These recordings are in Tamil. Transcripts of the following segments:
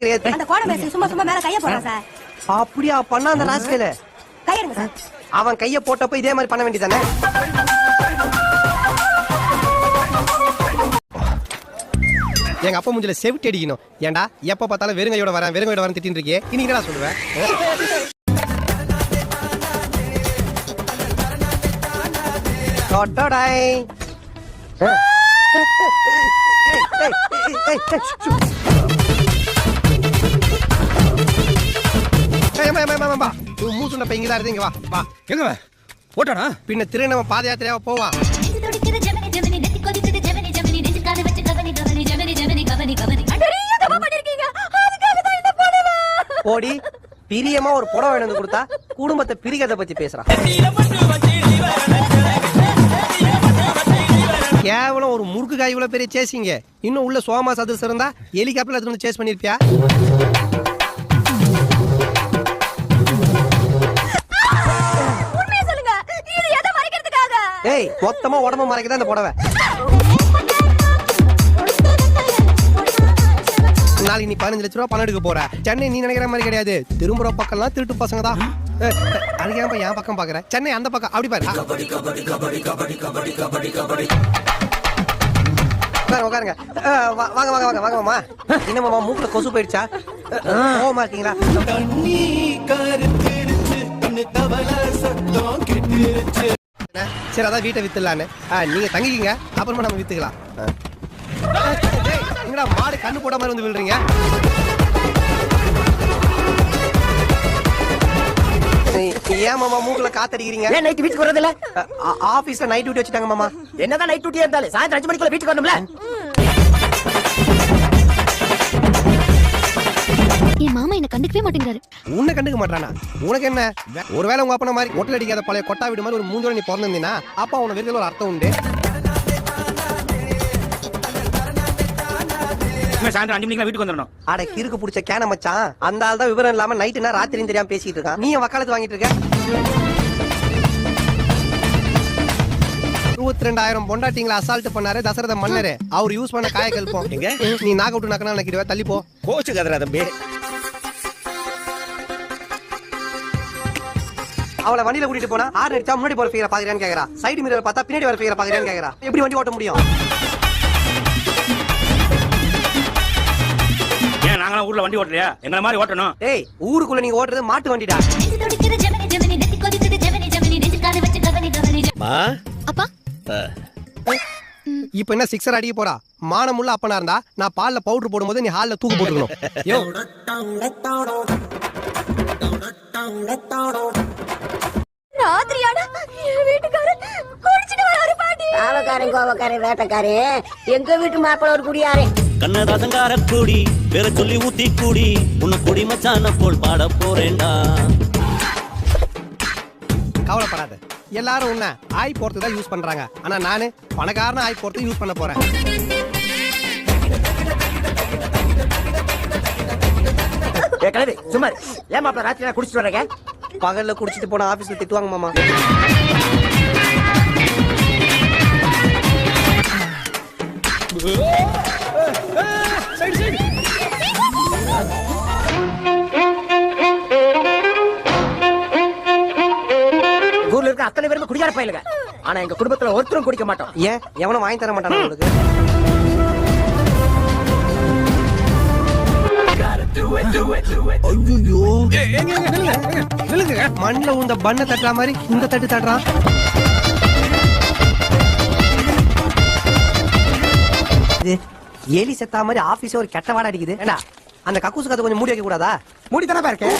அந்த கோடை மேஸ்திரி சும்மா சும்மா மேல கைய போடுறான் சார் அப்படியா பண்ணா அந்த ராஸ்கேல கையெடுங்க சார் அவன் கைய போட்டப்ப இதே மாதிரி பண்ண வேண்டியதானே எங்க அப்பா முஞ்சில செவிட்டு அடிக்கணும் ஏன்டா எப்ப பார்த்தாலும் வெறுங்கையோட வரேன் வெறுங்கையோட வரேன் திட்டின்னு இருக்கே இனி என்னடா சொல்லுவேன் டொட்டடாய். ஏய், ஏம்மா, ஏம்மா, ஏம்மா, ஏம்மா. உன் மூசுண்ட பையன் இங்கதான் இருக்கு, இங்க வா வா எங்க ஓட்டானா ஜெமினி ஜெமினி நெஞ்சு காது வச்சு கவனி கவனி ஜெமினி ஜெமினி கவனி கவனி. பெரிய தப்பா பண்ணிருக்கீங்க. அதுக்காக தான் இந்த புடவை. போடி பிரியமா ஒரு புடவை வேணும் கொடுத்தா குடும்பத்தை பிரிக்கிறத பத்தி பேசுறான் கேவலம் ஒரு முறுக்கு காய் இவ்வளவு பெரிய சேசிங்க இன்னும் உள்ள சோமா சதுரஸ் இருந்தா ஹெலிகாப்டர்ல எடுத்து வந்து சேஸ் பண்ணிருப்பியா? ஏய் மொத்தமா உடம்ப மறைக்குதா இந்த புடவை. நாளைக்கு நீ பதினஞ்சு லட்ச ரூபா பணம் எடுக்க போற. சென்னை நீ நினைக்கிற மாதிரி கிடையாது. திரும்புற பக்கம்லாம் திருட்டு பசங்க தான் அதுக்கு ஏன் என் பக்கம் பாக்குற. சென்னை அந்த பக்கம். அப்படி பாரு. உட்காருங்க. வாங்க வாங்க வாங்க வாங்க மாமா என்ன மாமா மூக்குல கொசு போயிடுச்சா? அஹ், கோவமா இருக்கீங்களா? சரி அதான் வீட்டை வித்துலான்னு நீங்க தங்கிக்கிங்க. அப்புறமா நம்ம வித்துக்கலாம். என்னடா மாடு கண்ணு போட மாதிரி வந்து விழுறீங்க? ஏன் மாமா மூக்குல காத்தடிக்கிறீங்க? ஏன் நைட் வீட்டுக்கு வரதில்ல அஹ், ஆ- ஆபீஸ்ல நைட் டியூட்டி வச்சுட்டாங்க மாமா. என்னதான் நைட் டியூட்டியா இருந்தாலும் சாயந்தரம் அஞ்சு மணிக்குள்ள வீட்டுக்கு வரணும்ல? என் மாமா என்ன கண்டுக்கவே மாட்டேங்கிறாரு. உன்னை கண்டுக்க மாட்டானா? உனக்கு என்ன ஒருவேளை உங்க அப்பன மாதிரி ஒட்டல் அடிக்காத பழைய கொட்டா வீடு மாதிரி ஒரு மூஞ்சோட நீ பிறந்திருந்தீங்கன்னா அப்பா உன வெளியில ஒரு அர்த்தம் உண்டு. சாயந்தரம் அஞ்சு மணிக்கு வீட்டுக்கு வந்துடணும். அட கிறுக்கு புடிச்ச கேன மச்சான். அந்த ஆள் தான் விவரம் இல்லாம நைட்டுனா ராத்திரியும் தெரியாம பேசிட்டு இருக்கான். நீ வக்காலத்து வாங்கிட்டு இருக்க? இருபத்தி ரெண்டாயிரம் பொண்டாட்டிங்களை அசால்ட் பண்ணாரு தசரத மன்னரு. அவர் யூஸ் பண்ண காய கல்பம்? நீ நாக் அவுட் நக்கனா நினைக்கிடுவ தள்ளி போ. கோச்சு கதரா தம்பி. அவளை வண்டியில கூட்டிட்டு போனா ஆறு அடிச்சா முன்னாடி போற ஃபீரை பாக்குறான்னு கேக்குறா. சைடு மிரர் பார்த்தா பின்னாடி வர ஃபீரை பாக்குறான்னு கேக்குறா. எப்படி வண்டி ஓட்ட முடியும்? ஏன் நாங்களாம் ஊர்ல வண்டி ஓட்டலையா? எங்களை மாதிரி ஓட்டணும். டேய் ஊருக்குள்ள நீங்க ஓட்டுறது மாட்டு வண்டிடா. அப்பா? இப்ப என்ன சிக்ஸர் அடிக்க போறா? மானமுள்ள அப்பனா இருந்தா நான் பால்ல பவுடர் போடும்போது நீ ஹால்ல தூக்கு போட்டுக்கணும். யோ. ராத்திரியானா என் வீட்டுக்காரர் குடிச்சிட்டு வராரு பாட்டி. காவக்காரன் கோவக்காரன் வேட்டக்காரன். எங்க வீட்டு மாப்பிள்ள ஒரு குடியாரே. கண்ணதாசங்கார கூடி பேர சொல்லி ஊத்தி கூடி உன்னை குடி மச்சான போல் பாட போறேன்டா. கவலைப்படாத. எல்லாரும் உன்ன ஆய் போறதுக்கு தான் யூஸ் பண்றாங்க. ஆனா நானு பணக்காரன ஆய் போறதுக்கு யூஸ் பண்ண போறேன். ஏ கிளவி சும்மா. ஏன் மாப்பிள்ள ராத்திரி குடிச்சிட்டு வர்றீங்க? பகல்ல குடிச்சிட்டு போன ஆபீஸ்ல திட்டுவாங்க மாமா. ஊர்ல இருக்க அத்தனை பேருமே குடியார பயிலுங்க. ஆனா எங்க குடும்பத்துல ஒருத்தரும் குடிக்க மாட்டோம். ஏன்? எவனும் வாங்கி தர மாட்டானா உங்களுக்கு? மண்ணில் உந்த பண்ண தட்டுற மாதிரி இந்த தட்டு தட்டுறான் இது எலி செத்தா மாதிரி ஆபீஸ் ஒரு கெட்ட வாடை அடிக்குது. ஏண்டா அந்த கக்கூசு கதை கொஞ்சம் மூடி வைக்க கூடாதா? மூடி தானே இருக்கு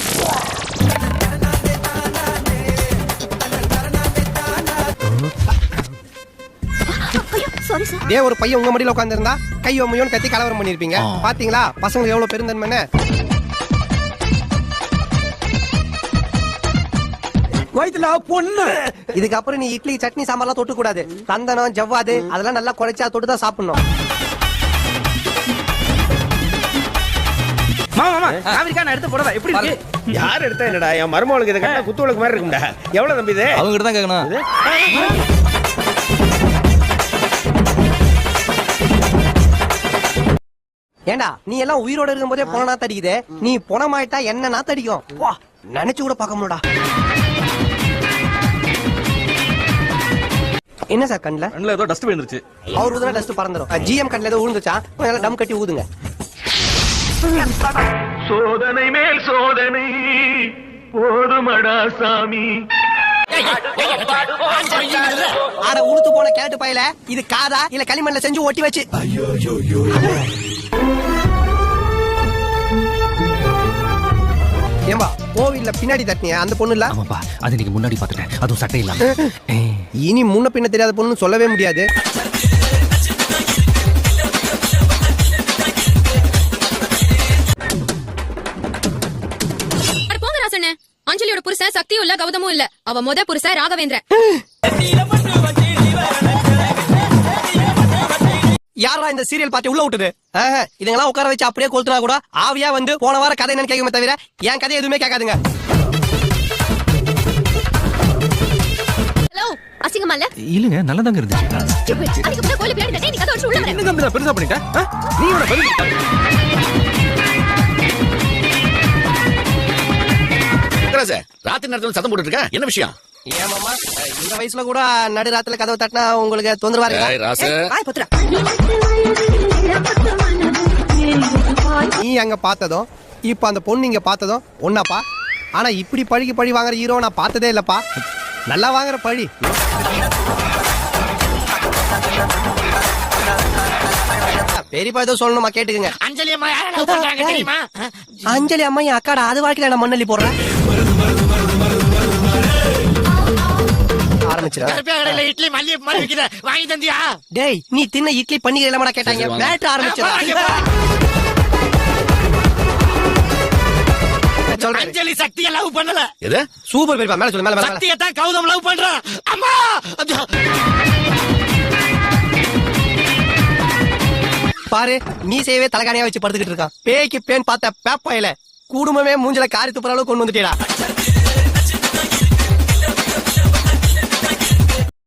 சாரி சார் இதே ஒரு பையன் உங்க மடியில உட்காந்துருந்தா கை ஒம்மையோன்னு கத்தி கலவரம் பண்ணிருப்பீங்க. பாத்தீங்களா? பசங்க எவ்வளவு பெருந்தன்மைன்னு? வயிற்றுல பொண்ணு. இதுக்கப்புறம் நீ இட்லி சட்னி சாம்பார்லாம் தொட்டு கூடாது தந்தனம் ஜவ்வாது அதெல்லாம் நல்லா குறைச்சா தொட்டு தான் சாப்பிடணும் எடுத்து போடவா. எப்படி இருக்கு? யார் எடுத்தா என்னடா என் மருமகளுக்கு இதை குத்துவளுக்கு மாதிரி இருக்கும்டா. எவ்வளவு தம்பி இது? அவங்க தான் கேட்கணும் ஏண்டா நீ எல்லாம் உயிரோட இருக்கும்போதே போன நாத்து அடிக்குதே நீ பொணமாயிட்டா என்ன நாத்து அடிக்கும் வா நினைச்சு கூட பார்க்க முடியலடா. என்ன சார் கண்ணுல? கண்ணுல ஏதோ டஸ்ட் விழுந்துருச்சு. அவர் ஊதுனா டஸ்ட் பறந்துரும். ஜிஎம் கண்ணுல ஏதோ விழுந்துச்சா கொஞ்சம் டம் கட்டி ஊதுங்க. சோதனை மேல் சோதனை போதுமடா சாமி. ஆட உளுத்து போன கேட்டு பயல இது காதா இல்ல களிமண்ல செஞ்சு ஒட்டி வச்சு. ஏம்பா கோவில்ல பின்னாடி தட்டினிய? அந்த பொண்ணு இல்ல ஆமாப்பா அது நீங்க முன்னாடி பாத்துட்டேன் அதுவும் சட்டை இல்லாம. இனி முன்ன பின்ன தெரியாத பொண்ணு சொல்லவே முடியாது. அஞ்சலியோட புருஷன் சக்தியும் இல்ல கௌதமும் இல்ல. அவ முத புருஷன் ராகவேந்திரன். யாரா இந்த சீரியல் பார்ட்டி உள்ள விட்டது? ஆஹா, இதுங்கெல்லாம் உட்கார வச்சு அப்படியே கொளுத்துனா கூட ஆவியா வந்து போன வாரம் கதை என்னன்னு கேட்குமே தவிர என் கதை எதுவுமே கேட்காதுங்க. ஹலோ அசிங்கமா இல்ல? இல்லைங்க நல்லதாங்க இருந்துச்சு. அதுக்கு முன்னாடி கோயில பின்னாடி தட்டி நீ கதை வச்சு உள்ள வர என்ன தம்பி பெருசா பண்ணிட்டேன் ஆ? நீ இவனை பெருசா ராத்திரி நேரத்துல சத்தம் போட்டுட்டு இருக்க என்ன விஷயம்? ஏன் மாமா? இந்த வயசுல கூட நடு ராத்துல கதவை தட்டினா உங்களுக்கு தொந்தரவா இருக்கு. நீ அங்க பார்த்ததும் இப்ப அந்த பொண்ணு இங்க பார்த்ததும் ஒன்னாப்பா? ஆனா இப்படி பழிக்கு பழி வாங்குற ஹீரோ நான் பார்த்ததே இல்லப்பா. நல்லா வாங்குற பழி. பெரியப்பா ஏதோ சொல்லணுமா கேட்டுக்குங்க. அஞ்சலி அம்மா அஞ்சலி அம்மா என் அக்காடா அது வாழ்க்கையில நான் மண்ணள்ளி போடுறேன் இட்லி மாதிரி வாங்கி தந்தியா? டேய் நீ தின்ன இட்லி இல்லாமடா கேட்டாங்க. ஆரம்பிச்சிடா சொல்றேன். அஞ்சலி சக்தியை லவ் பண்ணல. எது? சூப்பர் பெரியப்பா மேல சொல்லு மேல மேல, சக்தியை தான் கௌதம் லவ் பண்றான். அம்மா! பாரு மீசையவே தலகாணியா வச்சு படுத்துக்கிட்டு இருக்கான். பேய்க்கு பேன் பார்த்த பேப்பாயில குடும்பமே மூஞ்சில காரி துப்புற அளவுக்கு கொண்டு வந்துட்டேடா.